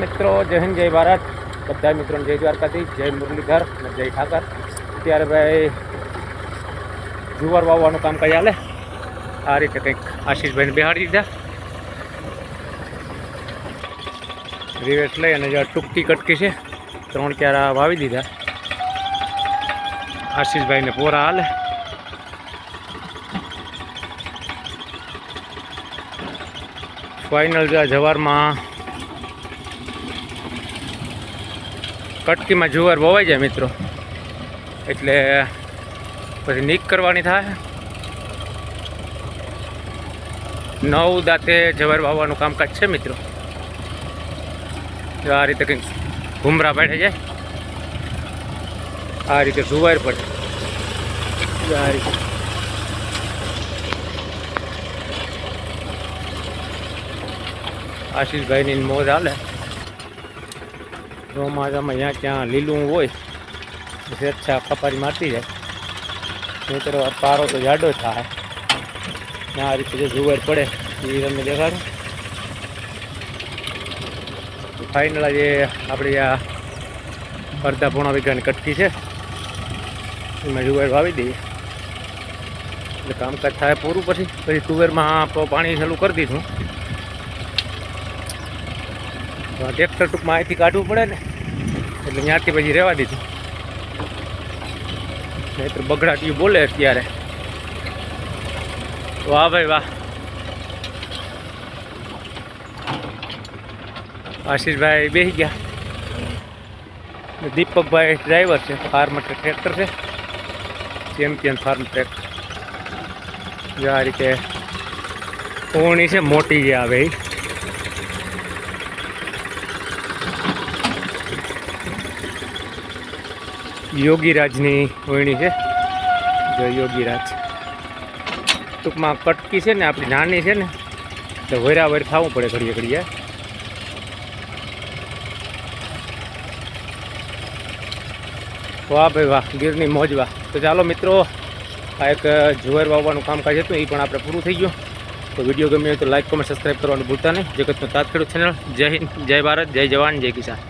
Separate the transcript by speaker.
Speaker 1: મિત્રો, જય હિન્દ, જય ભારત. બધા મિત્રોને જય દ્વારકાથી જય મુરલીધર અને જય ઠાકર. અત્યારે ભાઈ જુવાર વાવવાનું કામ કઈ હાલે આ રીતે કંઈક આશીષભાઈને બિહાડી દીધા. રિવેટ લઈ અને જે ટૂંકી કટકી છે. ત્રણ ક્યારા વાવી દીધા. આશીષભાઈને પોરા હાલે ફાઇનલ જવારમાં કટકીમાં જુવાર વવાઈ જાય મિત્રો. એટલે પછી નીક કરવાની થાય. નવ દાંતે જવાર વાવવાનું કામકાજ છે મિત્રો. આ રીતે કંઈક ઘુમરા બેઠે જાય. આ રીતે જુવાર પડે. આ રીતે. આશીષભાઈની મોજ હાલે. ચોમાસામાં જ્યાં ત્યાં લીલું હોય અચ્છા કપારી મારતી જાય. નહીં આ પારો તો જાડો થાય. આ રીતે જે જુવાર પડે એ તમને દેખાડો. ફાઇનલ જે આપણી આ અડધા પોણા વીઘાની કટકી છે, એમાં જુવાર વાવી દઈએ. એટલે કામકાજ થાય પૂરું પછી પછી તુવેરમાં પાણી ચાલુ કરી દીધું. ટ્રેક્ટર ટૂંકમાં અહીંથી કાઢવું પડે ને, એટલે ત્યાંથી પછી રહેવા દીધું. નહીતર બગડાટીયું બોલે અત્યારે. વાહ ભાઈ વાહ. આશીષભાઈ બેસી ગયા. દીપકભાઈ ડ્રાઈવર છે ફાર્મ ટ્રેક્ટર છે. ચેમ્પિયન ફાર્મ ટ્રેક્ટર જે આ રીતે ઓણી છે, મોટી જે આવે એ યોગીરાજની વણી છે. જો યોગીરાજ. ટૂંકમાં કટકી છે ને, આપણી નાની છે ને તો વૈરાવર થવું પડે ઘડીએ ઘડીએ. વાહ ભાઈ વાહ, ગીરની મોજ વાહ. તો ચાલો મિત્રો, આ એક જુવાર વાવવાનું કામકાજ હતું એ પણ આપણે પૂરું થઈ ગયું. તો વીડિયો ગમ્યો તો લાઈક, કમેન્ટ, સબસ્ક્રાઈબ કરવાનું ભૂલતા નહીં. જગતનો તાત ખેડૂત ચેનલ. જય હિન્દ, જય ભારત, જય જવાન, જય કિસાન.